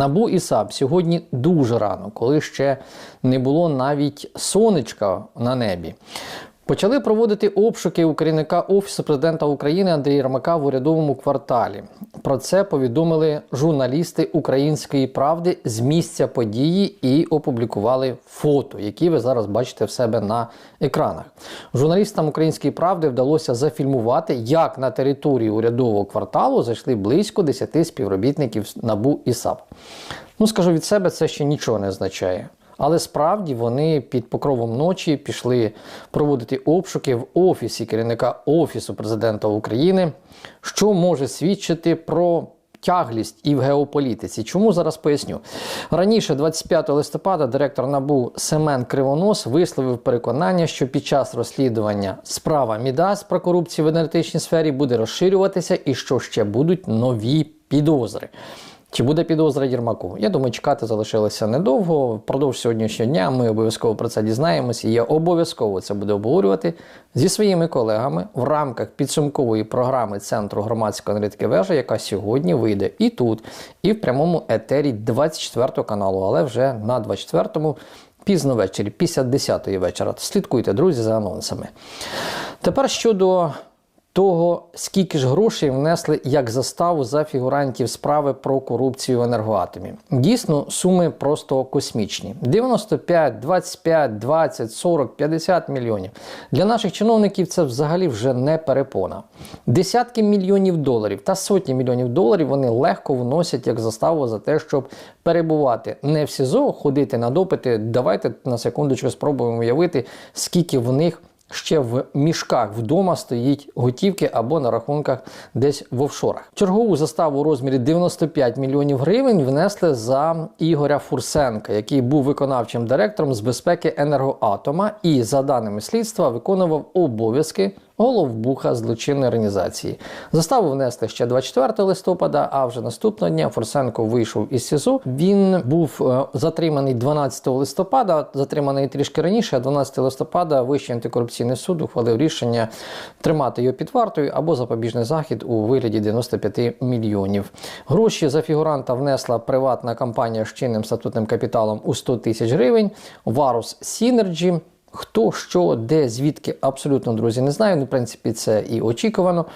Набу і САП сьогодні дуже рано, коли ще не було навіть сонечка на небі. Почали проводити обшуки у керівника Офісу президента України Андрія Єрмака в урядовому кварталі. Про це повідомили журналісти Української правди з місця події і опублікували фото, які ви зараз бачите в себе на екранах. Журналістам Української правди вдалося зафільмувати, як на території урядового кварталу зайшли близько 10 співробітників НАБУ і САП. Ну, скажу від себе, це ще нічого не означає. Але справді вони під покровом ночі пішли проводити обшуки в офісі керівника Офісу президента України, що може свідчити про тяглість і в геополітиці. Чому зараз поясню? Раніше, 25 листопада, директор НАБУ Семен Кривонос висловив переконання, що під час розслідування справа Мідас про корупцію в енергетичній сфері буде розширюватися і що ще будуть нові підозри. Чи буде підозра Єрмаку? Я думаю, чекати залишилося недовго. Впродовж сьогоднішнього дня ми обов'язково про це дізнаємося. І я обов'язково це буду обговорювати зі своїми колегами в рамках підсумкової програми Центру громадської аналітики вежа, яка сьогодні вийде і тут, і в прямому етері 24 каналу, але вже на 24-му. Пізно ввечері, після 10-ї вечора. Слідкуйте, друзі, за анонсами. Тепер щодо того, скільки ж грошей внесли як заставу за фігурантів справи про корупцію в енергоатомі. Дійсно, суми просто космічні: 95, 25, 20, 40, 50 мільйонів. Для наших чиновників це взагалі вже не перепона. Десятки мільйонів доларів та сотні мільйонів доларів вони легко вносять як заставу за те, щоб перебувати не в СІЗО, ходити на допити. Давайте на секундочку спробуємо уявити, скільки в них ще в мішках вдома стоїть готівки або на рахунках десь в офшорах. Чергову заставу у розмірі 95 мільйонів гривень внесли за Ігоря Фурсенка, який був виконавчим директором з безпеки енергоатома і, за даними слідства, виконував обов'язки. Головбуха злочинної організації. Заставу внесли ще 24 листопада, а вже наступного дня Форсенко вийшов із СІЗО. Він був е, затриманий 12 листопада, затриманий трішки раніше, 12 листопада Вищий антикорупційний суд ухвалив рішення тримати його під вартою або запобіжний захід у вигляді 95 мільйонів. Гроші за фігуранта внесла приватна компанія з чинним статутним капіталом у 100 тисяч гривень. Варус Сінерджі. Хто, що, де, звідки, абсолютно, друзі, не знаю. Ну, в принципі, це і очікувано.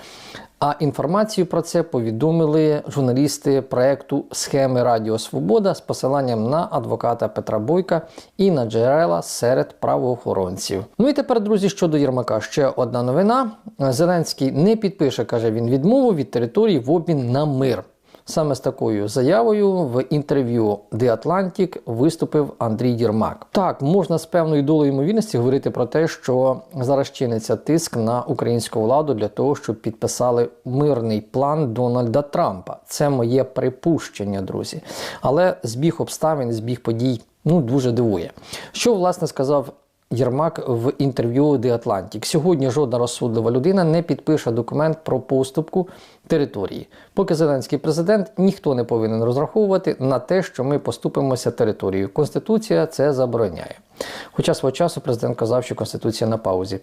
А інформацію про це повідомили журналісти проекту Схеми Радіо Свобода з посиланням на адвоката Петра Бойка і на джерела серед правоохоронців. Ну і тепер, друзі, щодо Єрмака, ще одна новина. Зеленський не підпише, каже він, відмову від території в обмін на мир. Саме з такою заявою в інтерв'ю The Atlantic виступив Андрій Єрмак. Так, можна з певною долею ймовірності говорити про те, що зараз чиниться тиск на українську владу для того, щоб підписали мирний план Дональда Трампа. Це моє припущення, друзі. Але збіг обставин, збіг подій ну дуже дивує. Що власне сказав Єрмак в інтерв'ю The Atlantic. Сьогодні жодна розсудлива людина не підпише документ про поступку території. Поки Зеленський президент ніхто не повинен розраховувати на те, що ми поступимося територією. Конституція це забороняє. Хоча свого часу президент казав, що Конституція на паузі.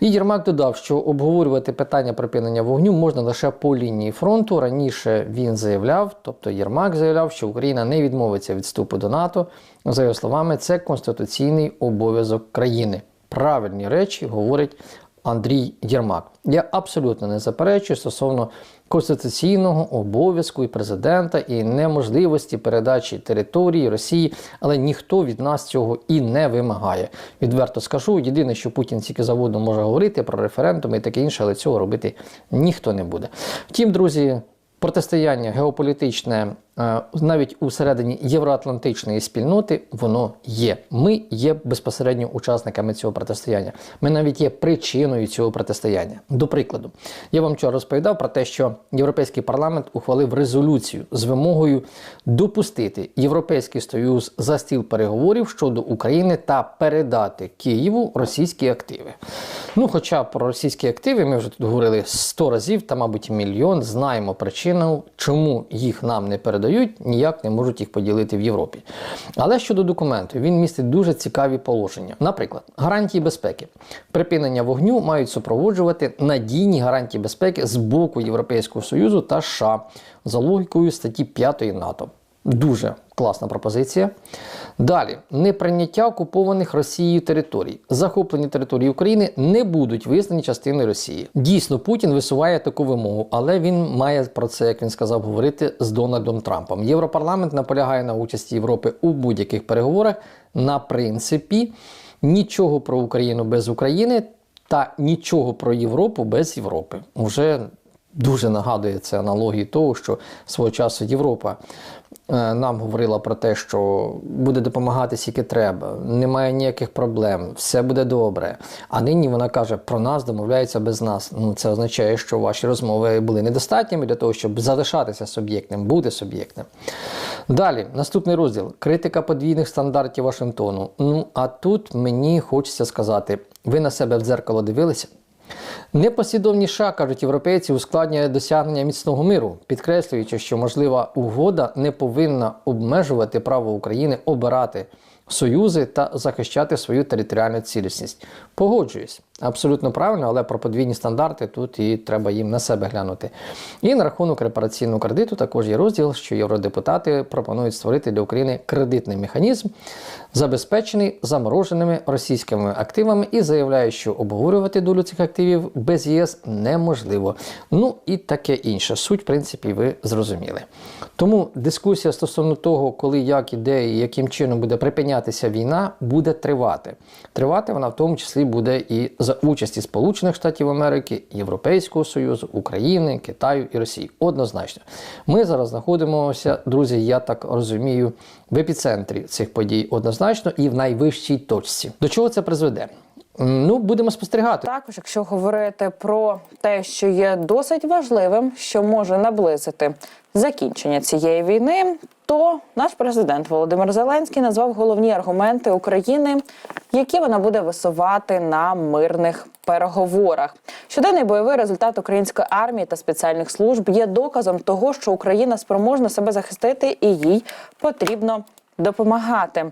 І Єрмак додав, що обговорювати питання припинення вогню можна лише по лінії фронту. Раніше він заявляв, тобто Єрмак заявляв, що Україна не відмовиться від вступу до НАТО. За його словами, це конституційний обов'язок країни. Правильні речі говорить Андрій Єрмак. Я абсолютно не заперечую стосовно конституційного обов'язку і президента і неможливості передачі території Росії, але ніхто від нас цього і не вимагає. Відверто скажу, єдине, що Путін тільки заводом може говорити про референдуми і таке інше, але цього робити ніхто не буде. Втім, друзі, протистояння геополітичне навіть у середині євроатлантичної спільноти воно є. Ми є безпосередньо учасниками цього протистояння. Ми навіть є причиною цього протистояння. До прикладу, я вам вчора розповідав про те, що Європейський парламент ухвалив резолюцію з вимогою допустити Європейський Союз за стіл переговорів щодо України та передати Києву російські активи. Ну, хоча про російські активи ми вже тут говорили 100 разів, та, мабуть, мільйон. Знаємо причину, чому їх нам не передають передають, ніяк не можуть їх поділити в Європі. Але щодо документу, він містить дуже цікаві положення. Наприклад, гарантії безпеки. Припинення вогню мають супроводжувати надійні гарантії безпеки з боку Європейського Союзу та США за логікою статті 5 НАТО. Дуже класна пропозиція. Далі, неприйняття окупованих Росією територій. Захоплені території України не будуть визнані частиною Росії. Дійсно, Путін висуває таку вимогу, але він має про це, як він сказав, говорити з Дональдом Трампом. Європарламент наполягає на участі Європи у будь-яких переговорах. На принципі нічого про Україну без України та нічого про Європу без Європи. Уже дуже нагадує це аналогії того, що свого часу Європа нам говорила про те, що буде допомагати скільки треба, немає ніяких проблем, все буде добре. А нині вона каже, про нас домовляється без нас. Ну це означає, що ваші розмови були недостатніми для того, щоб залишатися суб'єктним, бути суб'єктним. Далі, наступний розділ критика подвійних стандартів Вашингтону. Ну а тут мені хочеться сказати: ви на себе в дзеркало дивилися? Непослідовні США, кажуть європейці, ускладнює досягнення міцного миру, підкреслюючи, що можлива угода не повинна обмежувати право України обирати союзи та захищати свою територіальну цілісність. Погоджуюсь, абсолютно правильно, але про подвійні стандарти тут і треба їм на себе глянути. І на рахунок репараційного кредиту також є розділ, що євродепутати пропонують створити для України кредитний механізм, забезпечений замороженими російськими активами, і заявляють, що обговорювати долю цих активів без ЄС неможливо. Ну і таке інше. Суть, в принципі, ви зрозуміли. Тому дискусія стосовно того, коли, як, і і яким чином буде припинятися війна, буде тривати. Тривати вона в тому числі буде і за участі Сполучених Штатів Америки, Європейського Союзу, України, Китаю і Росії. Однозначно, ми зараз знаходимося, друзі, я так розумію, в епіцентрі цих подій однозначно і в найвищій точці. До чого це призведе? Ну, будемо спостерігати. Також, якщо говорити про те, що є досить важливим, що може наблизити закінчення цієї війни, то наш президент Володимир Зеленський назвав головні аргументи України, які вона буде висувати на мирних переговорах. Щоденний бойовий результат української армії та спеціальних служб є доказом того, що Україна спроможна себе захистити і їй потрібно допомагати.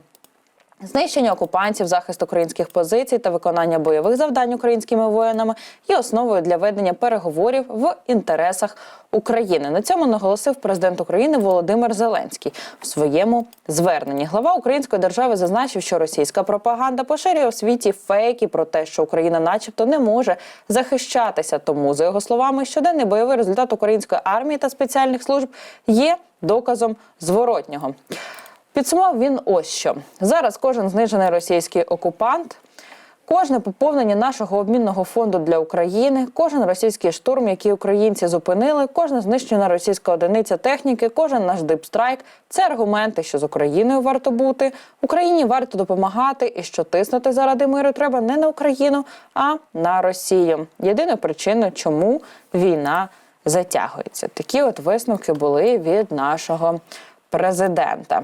Знищення окупантів, захист українських позицій та виконання бойових завдань українськими воїнами є основою для ведення переговорів в інтересах України. На цьому наголосив президент України Володимир Зеленський в своєму зверненні. Глава української держави зазначив, що російська пропаганда поширює у світі фейки про те, що Україна, начебто, не може захищатися. Тому, за його словами, щоденний бойовий результат української армії та спеціальних служб є доказом зворотнього. Підсумував він ось що зараз. Кожен знижений російський окупант, кожне поповнення нашого обмінного фонду для України, кожен російський штурм, який українці зупинили, кожна знищена російська одиниця техніки, кожен наш дипстрайк це аргументи, що з Україною варто бути, Україні варто допомагати, і що тиснути заради миру треба не на Україну, а на Росію. Єдина причина, чому війна затягується. Такі от висновки були від нашого президента.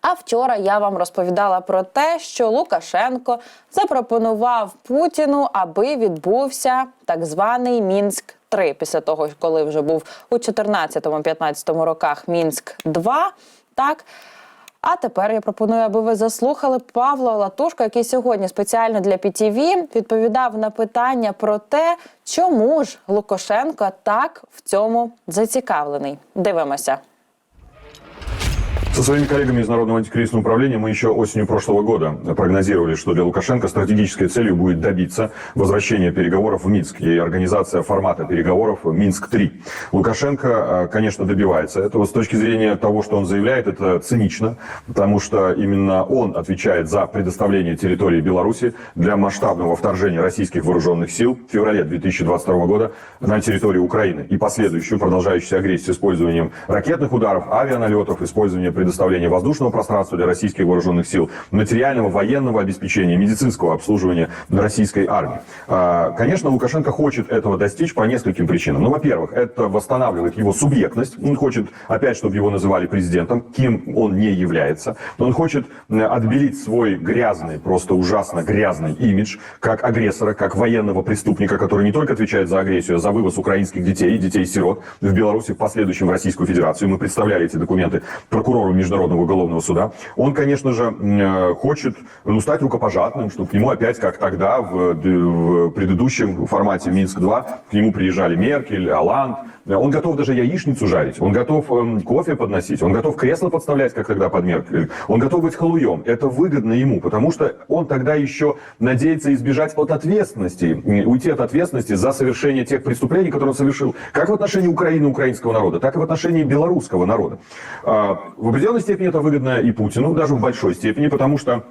А вчора я вам розповідала про те, що Лукашенко запропонував Путіну, аби відбувся так званий Мінськ 3 після того, коли вже був у 14-15 роках Мінськ 2 Так. А тепер я пропоную, аби ви заслухали Павла Латушка, який сьогодні спеціально для PTV відповідав на питання про те, чому ж Лукашенко так в цьому зацікавлений. Дивимося. Со своими коллегами из Народного антикризисного управления мы еще осенью прошлого года прогнозировали, что для Лукашенко стратегической целью будет добиться возвращения переговоров в Минск и организация формата переговоров Минск-3. Лукашенко, э, конечно, добивается этого. С точки зрения того, что он заявляет, это цинично, потому что именно он отвечает за предоставление территории Беларуси для масштабного вторжения российских вооруженных сил в феврале 2022 года на территорию Украины и последующую продолжающуюся агрессию с использованием ракетных ударов, авианалетов, использования предоставления воздушного пространства для российских вооруженных сил, материального, военного обеспечения, медицинского обслуживания российской армии. А, Конечно, Лукашенко хочет этого достичь по нескольким причинам. Ну, во-первых, это восстанавливает его субъектность. Он хочет, опять, чтобы его называли президентом, кем он не является. Он хочет отбелить свой грязный, просто ужасно грязный имидж, как агрессора, как военного преступника, который не только отвечает за агрессию, а за вывоз украинских детей, детей-сирот в Беларуси, в последующем в Российскую Федерацию. Мы представляли эти документы прокурору Международного уголовного суда. Он, конечно же, м, э, хочет ну, стать рукопожатным, чтобы к нему опять, как тогда в, д- в предыдущем формате Минск-2, к нему приезжали Меркель, Оланд, Он готов даже яичницу жарить, он готов эм, кофе подносить, он готов кресло подставлять, как тогда под Меркель. Он готов быть халуем. Это выгодно ему, потому что он тогда еще надеется избежать от ответственности, уйти от ответственности за совершение тех преступлений, которые он совершил, как в отношении Украины, украинского народа, так и в отношении белорусского народа. А, В определенной степени это выгодно и Путину, даже в большой степени, потому что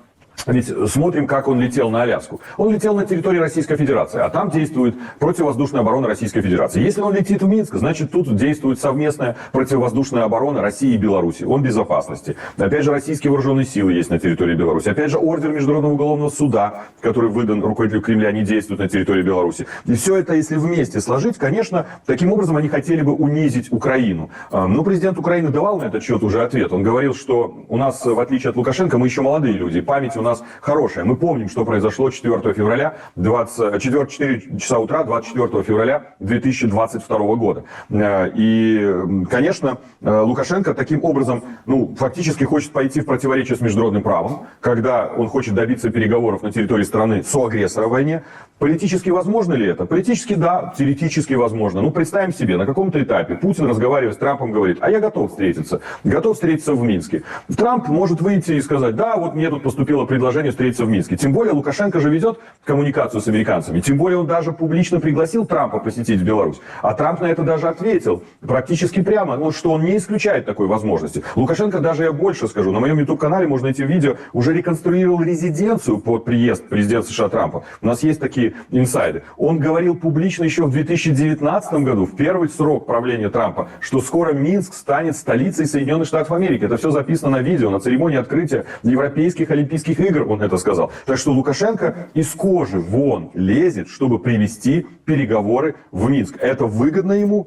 ведь смотрим, как он летел на Аляску. Он летел на территории Российской Федерации, а там действует противовоздушная оборона Российской Федерации. Если он летит в Минск, значит тут действует совместная противовоздушная оборона России и Беларуси. Он в безопасности. Опять же, российские вооруженные силы есть на территории Беларуси. Опять же, ордер Международного уголовного суда, который выдан руководителю Кремля, не действует на территории Беларуси. И все это, если вместе сложить, конечно, таким образом они хотели бы унизить Украину. А, Но президент Украины давал на этот счет уже ответ. Он говорил, что у нас, в отличие от Лукашенко, мы еще молодые люди, память у нас хорошая. Мы помним, что произошло 4 февраля, 20, 4, 4 часа утра 24 февраля 2022 года. Э, И, конечно, э, Лукашенко таким образом, ну, фактически хочет пойти в противоречие с международным правом, когда он хочет добиться переговоров на территории страны со агрессора в войне. Политически возможно ли это? Политически да, теоретически возможно. Ну, представим себе, на каком-то этапе Путин, разговаривая с Трампом, говорит, а я готов встретиться, готов встретиться в Минске. Трамп может выйти и сказать, да, вот мне тут поступило предложение встретиться в Минске. Тем более Лукашенко же ведет коммуникацию с американцами. Тем более он даже публично пригласил Трампа посетить Беларусь. А Трамп на это даже ответил практически прямо, ну, что он не исключает такой возможности. Лукашенко, даже я больше скажу, на моем YouTube-канале можно найти видео, уже реконструировал резиденцию под приезд президента США Трампа. У нас есть такие инсайды. Он говорил публично еще в 2019 году, в первый срок правления Трампа, что скоро Минск станет столицей Соединенных Штатов Америки. Это все записано на видео, на церемонии открытия Европейских Олимпийских игр он это сказал. Так что Лукашенко из кожи вон лезет, чтобы привести переговоры в Минск. Это выгодно ему,